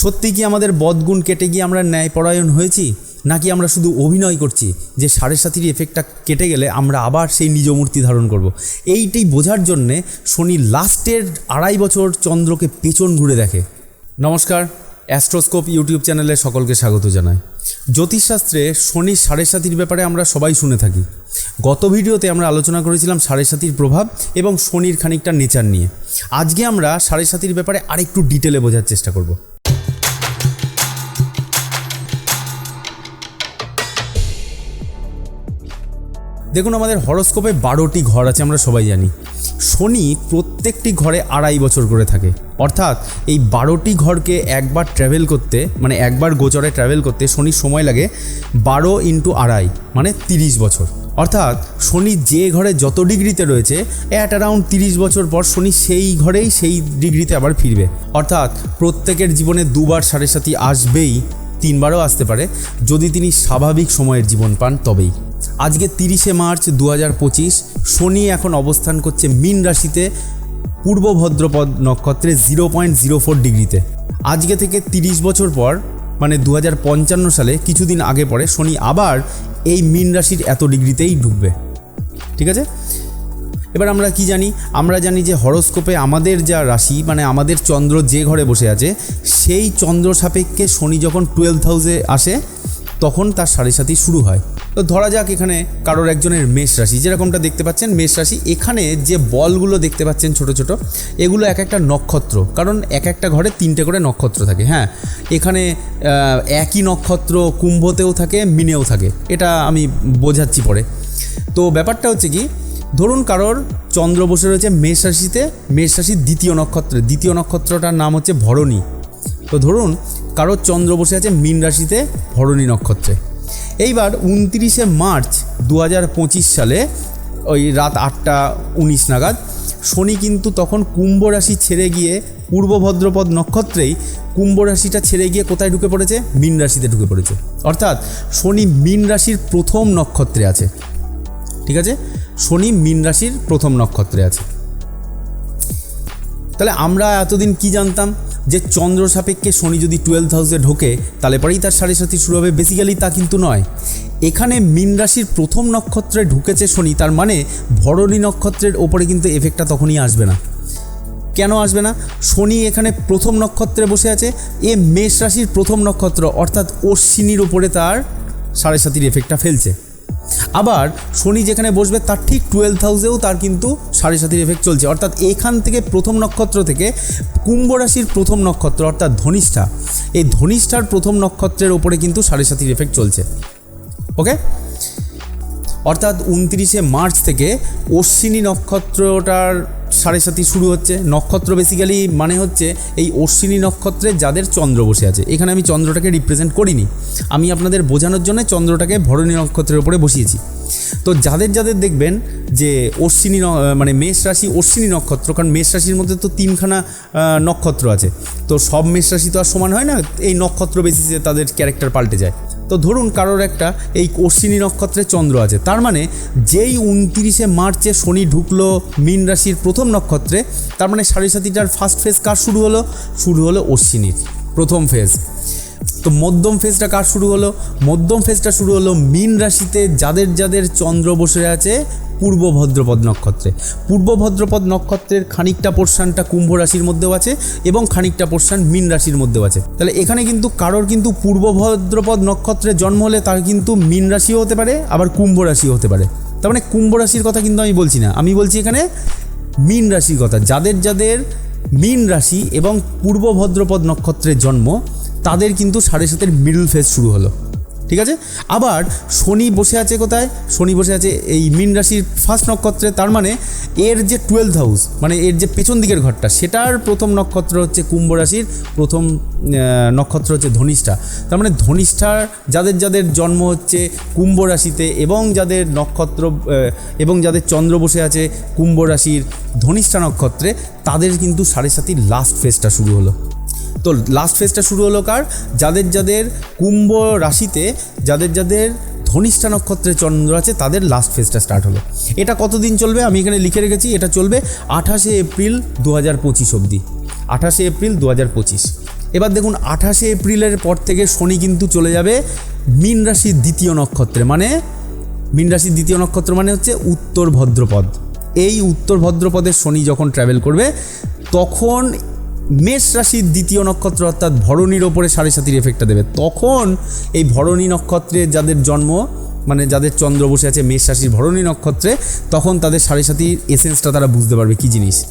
সত্যি কি আমাদের বদগুণ কেটে গিয়ে আমরা ন্যায়পরায়ণ হয়েছি? নাকি আমরা শুধু অভিনয় করছি যে সাড়ে সাতির এফেক্টটা কেটে গেলে আমরা আবার সেই নিজ মূর্তি ধারণ করব। এইটাই বোঝার জন্যে শনি লাস্টের আড়াই বছর চন্দ্রকে পেছন ঘুরে দেখে। নমস্কার, অ্যাস্ট্রোস্কোপ ইউটিউব চ্যানেলে সকলকে স্বাগত জানাই। জ্যোতিষশাস্ত্রে শনির সাড়ে সাতির ব্যাপারে আমরা সবাই শুনে থাকি। গত ভিডিওতে আমরা আলোচনা করেছিলাম সাড়ে সাতির প্রভাব এবং শনির খানিকটা নেচার নিয়ে। আজকে আমরা সাড়ে সাতির ব্যাপারে আরেকটু ডিটেলে বোঝার চেষ্টা করব। দেখুন আমাদের হরস্কোপে বারোটি ঘর আছে, আমরা সবাই জানি। শনি প্রত্যেকটি ঘরে আড়াই বছর করে থাকে। অর্থাৎ এই বারোটি ঘরকে একবার ট্র্যাভেল করতে মানে একবার গোচরে ট্র্যাভেল করতে শনির সময় লাগে বারো ইন্টু আড়াই মানে তিরিশ বছর। অর্থাৎ শনি যে ঘরে যত ডিগ্রিতে রয়েছে অ্যাট অ্যারাউন্ড তিরিশ বছর পর শনি সেই ঘরেই সেই ডিগ্রিতে আবার ফিরবে। অর্থাৎ প্রত্যেকের জীবনে দুবার সাড়ে সাথী আসবেই, তিনবারও আসতে পারে। যদি তিনি স্বাভাবিক সময়ের জীবন পান, তবেই। আজকে তিরিশে মার্চ দু হাজার পঁচিশ, শনি এখন অবস্থান করছে মীন রাশিতে, পূর্ব ভদ্রপদ নক্ষত্রে জিরো পয়েন্ট জিরো ফোর ডিগ্রিতে। আজকে থেকে তিরিশ বছর পর মানে দু পঞ্চান্ন সালে কিছুদিন আগে পরে শনি আবার এই মীন রাশির এত ডিগ্রিতেই ঢুকবে। ঠিক আছে? এবার আমরা কি জানি? আমরা জানি যে হরস্কোপে আমাদের যা রাশি মানে আমাদের চন্দ্র যে ঘরে বসে আছে, সেই চন্দ্র সাপেক্ষে শনি যখন টুয়েলভ হাউসে আসে, তখন তার সাড়ে সাথী শুরু হয়। তো ধরা যাক এখানে কারোর একজনের মেষ রাশি। যেরকমটা দেখতে পাচ্ছেন, মেষ রাশি, এখানে যে বলগুলো দেখতে পাচ্ছেন ছোট ছোট, এগুলো এক একটা নক্ষত্র। কারণ এক একটা ঘরে তিনটে করে নক্ষত্র থাকে হ্যাঁ? এখানে একই নক্ষত্র কুম্ভতেও থাকে, মিনেও থাকে। এটা আমি বোঝাচ্ছি পরে। তো ব্যাপারটা হচ্ছে কি, ধরুন কারোর চন্দ্র বসে রয়েছে মেষ রাশিতে, মেষ রাশির দ্বিতীয় নক্ষত্রে। দ্বিতীয় নক্ষত্রটার নাম হচ্ছে ভরণী। তো ধরুন, কারোর চন্দ্র বসে আছে মীন রাশিতে ভরণী নক্ষত্রে। এইবার উনত্রিশে মার্চ দু হাজার পঁচিশ সালে ওই রাত আটটা উনিশ নাগাদ শনি কিন্তু তখন কুম্ভ রাশি ছেড়ে গিয়ে পূর্ব ভদ্রপদ নক্ষত্রেই কুম্ভ রাশিটা ছেড়ে গিয়ে কোথায় ঢুকে পড়েছে? মীন রাশিতে ঢুকে পড়েছে। অর্থাৎ শনি মীন রাশির প্রথম নক্ষত্রে আছে। ঠিক আছে? শনি মীন রাশির প্রথম নক্ষত্রে আছে। তাহলে আমরা এতদিন কি জানতাম? যে চন্দ্র সাপেক্ষে শনি যদি টুয়েলভ হাউসে ঢোকে, তাহলে পরেই তার সাড়ে সাথী শুরু হবে। বেসিক্যালি তা কিন্তু নয়। এখানে মীন রাশির প্রথম নক্ষত্রে ঢুকেছে শনি, তার মানে ভরণী নক্ষত্রের ওপরে কিন্তু এফেক্টটা তখনই আসবে না। কেন আসবে না? শনি এখানে প্রথম নক্ষত্রে বসে আছে, এ মেষ রাশির প্রথম নক্ষত্র, অর্থাৎ অশ্বিনীর ওপরে তার সাড়ে সাতির এফেক্টটা ফেলছে। আবার শনি যেখানে বসবে, তার ঠিক টুয়েলভ হাউসেও তার কিন্তু সাড়ে সাতির এফেক্ট চলছে। অর্থাৎ এখান থেকে প্রথম নক্ষত্র থেকে কুম্ভ রাশির প্রথম নক্ষত্র, অর্থাৎ ধনিষ্ঠা, এই ধনিষ্ঠার প্রথম নক্ষত্রের ওপরে কিন্তু সাড়ে সাতির এফেক্ট চলছে। ওকে অর্থাৎ উনত্রিশে মার্চ থেকে অশ্বিনী নক্ষত্রটার সাড়ে সাতি শুরু হচ্ছে। নক্ষত্র বেসিক্যালি মানে হচ্ছে এই অশ্বিনী নক্ষত্রে যাদের চন্দ্র বসে আছে। এখানে আমি চন্দ্রটাকে রিপ্রেজেন্ট করিনি। আমি আপনাদের বোঝানোর জন্য চন্দ্রটাকে ভরণী নক্ষত্রের উপরে বসিয়েছি। তো যাদের যাদের দেখবেন যে অশ্বিনী মানে মেষ রাশি অশ্বিনী নক্ষত্র, কারণ মেষ রাশির মধ্যে তো তিনখানা নক্ষত্র আছে। তো সব মেষ রাশি তো আর সমান হয় না, এই নক্ষত্র বেসিসে তাদের ক্যারেক্টার পাল্টে যায়। তো ধরুন কারোর একটা এই অশ্বিনী নক্ষত্রে চন্দ্র আছে, তার মানে যেই উনতিরিশে মার্চে শনি ঢুকলো মীন রাশির প্রথম নক্ষত্রে, তার মানে সাড়ে সাতিটার ফার্স্ট ফেজ কার শুরু হলো? শুরু হলো অশ্বিনীর, প্রথম ফেজ তো মধ্যম ফেজটা কার শুরু হলো? মধ্যম ফেজটা শুরু হলো মীন রাশিতে যাদের যাদের চন্দ্র বসে আছে পূর্ব ভদ্রপদ নক্ষত্রে। পূর্ব ভদ্রপদ নক্ষত্রের খানিকটা পোর্শনটা কুম্ভ রাশির মধ্যেও আছে এবং খানিকটা পোর্শন মীন রাশির মধ্যেও আছে। তাহলে এখানে কিন্তু কারোর কিন্তু পূর্ব ভদ্রপদ নক্ষত্রে জন্ম হলে তার কিন্তু মীন রাশিও হতে পারে, আবার কুম্ভ রাশিও হতে পারে। তার মানে কুম্ভ রাশির কথা কিন্তু আমি বলছি না। আমি বলছি এখানে মীন রাশির কথা। যাদের যাদের মীন রাশি এবং পূর্ব ভদ্রপদ নক্ষত্রের জন্ম তাদের কিন্তু সাড়ে সাতের মিডল ফেজ শুরু হলো। ঠিক আছে? আবার শনি বসে আছে কোথায়? শনি বসে আছে এই মীন রাশির ফার্স্ট নক্ষত্রে, তার মানে এর যে টুয়েলভ হাউস মানে এর যে পেছন দিকের ঘরটা, সেটার প্রথম নক্ষত্র হচ্ছে কুম্ভ রাশির, প্রথম নক্ষত্র হচ্ছে ধনিষ্ঠা। তার মানে ধনিষ্ঠার যাদের যাদের জন্ম হচ্ছে কুম্ভ রাশিতে এবং যাদের নক্ষত্র এবং যাদের চন্দ্র বসে আছে কুম্ভ রাশির ধনিষ্ঠা নক্ষত্রে, তাদের কিন্তু সাড়ে সাতির লাস্ট ফেজটা শুরু হলো। তো লাস্ট ফেজটা শুরু হলো কার? যাদের যাদের কুম্ভ রাশিতে, যাদের যাদের ধনিষ্ঠা নক্ষত্রে চন্দ্র আছে, তাদের লাস্ট ফেজটা স্টার্ট হলো। এটা কতদিন চলবে? আমি এখানে লিখে রেখেছি, এটা চলবে আঠাশে এপ্রিল দু হাজার পঁচিশ অবধি। আঠাশে এপ্রিল দু হাজার পঁচিশ। এবার দেখুন, আঠাশে এপ্রিলের পর থেকে শনি কিন্তু চলে যাবে মীন রাশির দ্বিতীয় নক্ষত্রে। মানে মীন রাশির দ্বিতীয় নক্ষত্র মানে হচ্ছে উত্তর ভদ্রপদ। এই উত্তর ভদ্রপদের শনি যখন ট্রাভেল করবে, তখন মেষ রাশির দ্বিতীয় নক্ষত্র অর্থাৎ ভরণীর ওপরে সাড়ে সাতির এফেক্টটা দেবে। তখন এই ভরণী নক্ষত্রে যাদের জন্ম মানে যাদের চন্দ্র বসে আছে মেষ রাশির ভরণী নক্ষত্রে, তখন তাদের সাড়ে সাতির এসেন্সটা তারা বুঝতে পারবে কী জিনিস।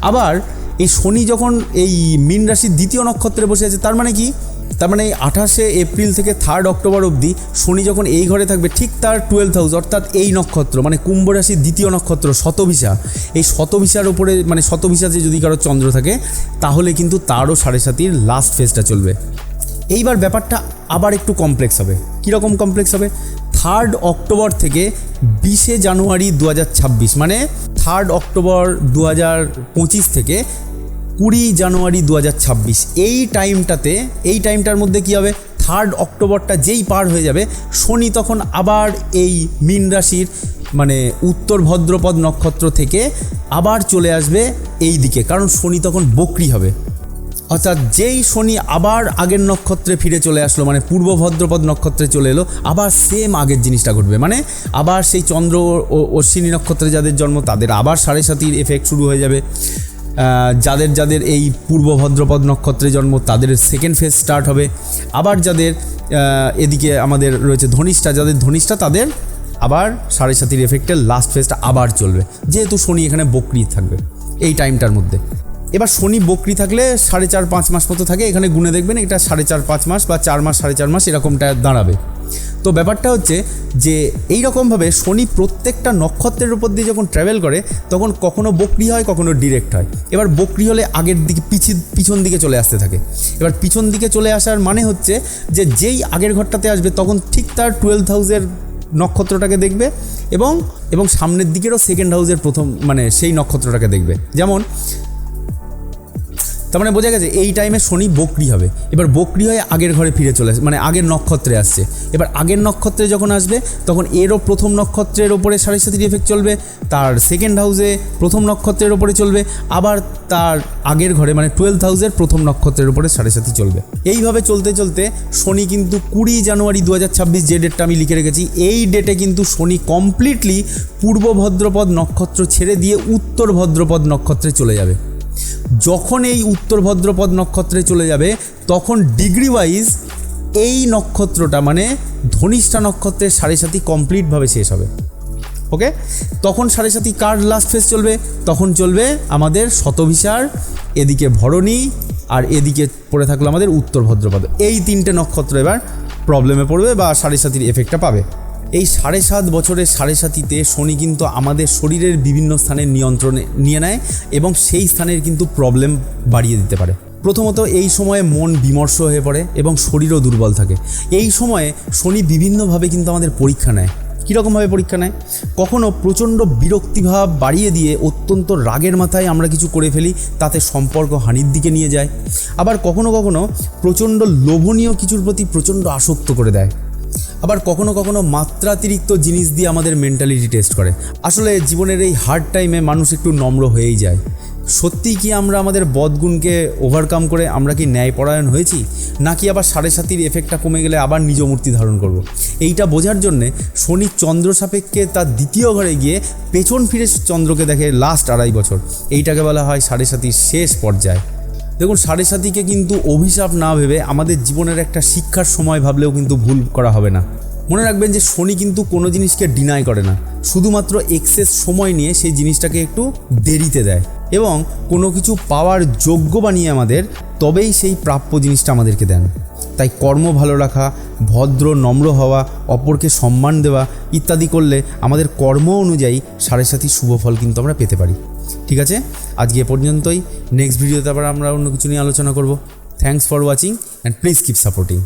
আবার এই শনি যখন এই মীন রাশির দ্বিতীয় নক্ষত্রে বসে আছে, তার মানে কি? তার মানে এই আঠাশে এপ্রিল থেকে থার্ড অক্টোবর অবধি শনি যখন এই ঘরে থাকবে, ঠিক তার টুয়েলভ হাউস অর্থাৎ এই নক্ষত্র মানে কুম্ভ রাশির দ্বিতীয় নক্ষত্র, শতভিসা, এই শতভিসার উপরে মানে শতভিসাতে যদি কারও চন্দ্র থাকে, তাহলে কিন্তু তারও সাড়ে সাতির লাস্ট ফেজটা চলবে। এইবার ব্যাপারটা আবার একটু কমপ্লেক্স হবে। কীরকম কমপ্লেক্স হবে? থার্ড অক্টোবর থেকে বিশে জানুয়ারি দু হাজার ছাব্বিশ মানে থার্ড অক্টোবর দু হাজার পঁচিশ থেকে কুড়ি জানুয়ারি দু হাজার ছাব্বিশ। এই টাইমটাতে, এই টাইমটার মধ্যে কী হবে? থার্ড অক্টোবরটা যেই পার হয়ে যাবে, শনি তখন আবার এই মীন রাশির মানে উত্তর ভদ্রপদ নক্ষত্র থেকে আবার চলে আসবে এই দিকে, কারণ শনি তখন বকরি হবে। অর্থাৎ যেই শনি আবার আগের নক্ষত্রে ফিরে চলে আসলো মানে পূর্ব ভদ্রপদ নক্ষত্রে চলে এলো, আবার সেম আগের জিনিসটা ঘটবে। মানে আবার সেই চন্দ্র ও অশ্বিনী নক্ষত্রে যাদের জন্ম, তাদের আবার সাড়ে সাতির এফেক্ট শুরু হয়ে যাবে। যাদের যাদের এই পূর্ব ভদ্রপদ নক্ষত্রে জন্ম, তাদের সেকেন্ড ফেজ স্টার্ট হবে। আবার যাদের এদিকে আমাদের রয়েছে ধনিষ্ঠা, যাদের ধনিষ্ঠা, তাদের আবার সাড়ে সাতির এফেক্টের লাস্ট ফেজটা আবার চলবে। যেহেতু শনি এখানে বকরি থাকবে এই টাইমটার মধ্যে। এবার শনি বকরি থাকলে সাড়ে চার পাঁচ মাস মতো থাকে, এখানে গুনে দেখবেন এটা সাড়ে চার পাঁচ মাস বা চার মাস, সাড়ে চার মাস এরকমটা দাঁড়াবে। তো ব্যাপারটা হচ্ছে যে এই রকমভাবে শনি প্রত্যেকটা নক্ষত্রের উপর দিয়ে যখন ট্রাভেল করে, তখন কখনো বকরি হয়, কখনো ডিরেক্ট হয়। এবার বকরি হলে আগের দিকে পিছি, পিছন দিকে চলে আসতে থাকে। এবার পিছন দিকে চলে আসার মানে হচ্ছে যে যেই আগের ঘরটাতে আসবে, তখন ঠিক তার টুয়েলভ হাউসের নক্ষত্রটাকে দেখবে এবং এবং সামনের দিকেরও সেকেন্ড হাউসের প্রথম মানে সেই নক্ষত্রটাকে দেখবে। যেমন তার মানে বোঝা গেছে এই টাইমে শনি বকরি হবে। এবার বকরি হয়ে আগের ঘরে ফিরে চলে আসে মানে আগের নক্ষত্রে আসছে। এবার আগের নক্ষত্রে যখন আসবে, তখন এরও প্রথম নক্ষত্রের ওপরে সাড়ে সাতির এফেক্ট চলবে, তার সেকেন্ড হাউসে প্রথম নক্ষত্রের ওপরে চলবে, আবার তার আগের ঘরে মানে টুয়েলভ হাউসের প্রথম নক্ষত্রের ওপরে সাড়ে সাতি চলবে। এইভাবে চলতে চলতে শনি কিন্তু কুড়ি জানুয়ারি দু হাজার ছাব্বিশ যে ডেটটা আমি লিখে রেখেছি, এই ডেটে কিন্তু শনি কমপ্লিটলি পূর্ব ভদ্রপদ নক্ষত্র ছেড়ে দিয়ে উত্তর ভদ্রপদ নক্ষত্রে চলে যাবে। যখন এই উত্তর ভদ্রপদ নক্ষত্রে চলে যাবে, তখন ডিগ্রি ওয়াইজ এই নক্ষত্রটা মানে ধনিষ্ঠা নক্ষত্রের সাড়ে সাথী কমপ্লিটভাবে শেষ হবে। ওকে তখন সাড়ে সাথী কার লাস্ট ফেজ চলবে? তখন চলবে আমাদের শতভিসার, এদিকে ভরণী আর এদিকে পড়ে থাকল আমাদের উত্তর ভদ্রপদ। এই তিনটে নক্ষত্র এবার প্রবলেমে পড়বে বা সাড়ে সাতির এফেক্টটা পাবে। এই সাড়ে সাত বছরের সাড়ে সাতিতে শনি কিন্তু আমাদের শরীরের বিভিন্ন স্থানের নিয়ন্ত্রণে নিয়ে নেয় এবং সেই স্থানের কিন্তু প্রবলেম বাড়িয়ে দিতে পারে। প্রথমত এই সময়ে মন বিমর্ষ হয়ে পড়ে এবং শরীরও দুর্বল থাকে। এই সময়ে শনি বিভিন্নভাবে কিন্তু আমাদের পরীক্ষা নেয়। কীরকমভাবে পরীক্ষা নেয়? কখনো প্রচণ্ড বিরক্তিভাব বাড়িয়ে দিয়ে অত্যন্ত রাগের মাথায় আমরা কিছু করে ফেলি, তাতে সম্পর্ক হানির দিকে নিয়ে যায়। আবার কখনো কখনো প্রচণ্ড লোভনীয় কিছুর প্রতি প্রচণ্ড আসক্ত করে দেয়। আবার কখনো কখনো মাত্রাতিরিক্ত জিনিস দিয়ে আমাদের মেন্টালিটি টেস্ট করে। আসলে জীবনের এই হার্ড টাইমে মানুষ একটু নম্র হয়েই যায়। সত্যিই কি আমরা আমাদের বদগুণকে ওভারকাম করে আমরা কি ন্যায়পরায়ণ হয়েছি? নাকি আবার সাড়ে সাতির এফেক্টটা কমে গেলে আবার নিজ মূর্তি ধারণ করব। এইটা বোঝার জন্যে শনি চন্দ্র সাপেক্ষে তার দ্বিতীয় ঘরে গিয়ে পেছন ফিরে চন্দ্রকে দেখে লাস্ট আড়াই বছর। এইটাকে বলা হয় সাড়ে সাতির শেষ পর্যায়ে। দেখুন, সাড়ে সাতিকে কিন্তু অভিশাপ না ভেবে আমাদের জীবনের একটা শিক্ষার সময় ভাবলেও কিন্তু ভুল করা হবে না। মনে রাখবেন যে শনি কিন্তু কোনো জিনিসকে ডিনাই করে না। শুধুমাত্র এক্সেস সময় নিয়ে সেই জিনিসটাকে একটু দেরিতে দেয় এবং কোনো কিছু পাওয়ার যোগ্য বানিয়ে আমাদের তবেই সেই প্রাপ্য জিনিসটা আমাদেরকে দেন। তাই কর্ম ভালো রাখা, ভদ্র, নম্র হওয়া, অপরকে সম্মান দেওয়া ইত্যাদি করলে আমাদের কর্ম অনুযায়ী সাড়ে সাথী শুভ ফল কিন্তু আমরা পেতে পারি। ঠিক আছে? আজকে এ পর্যন্তই। নেক্সট ভিডিওতে আবার আমরা অন্য কিছু নিয়ে আলোচনা করব। Thanks for watching and please keep supporting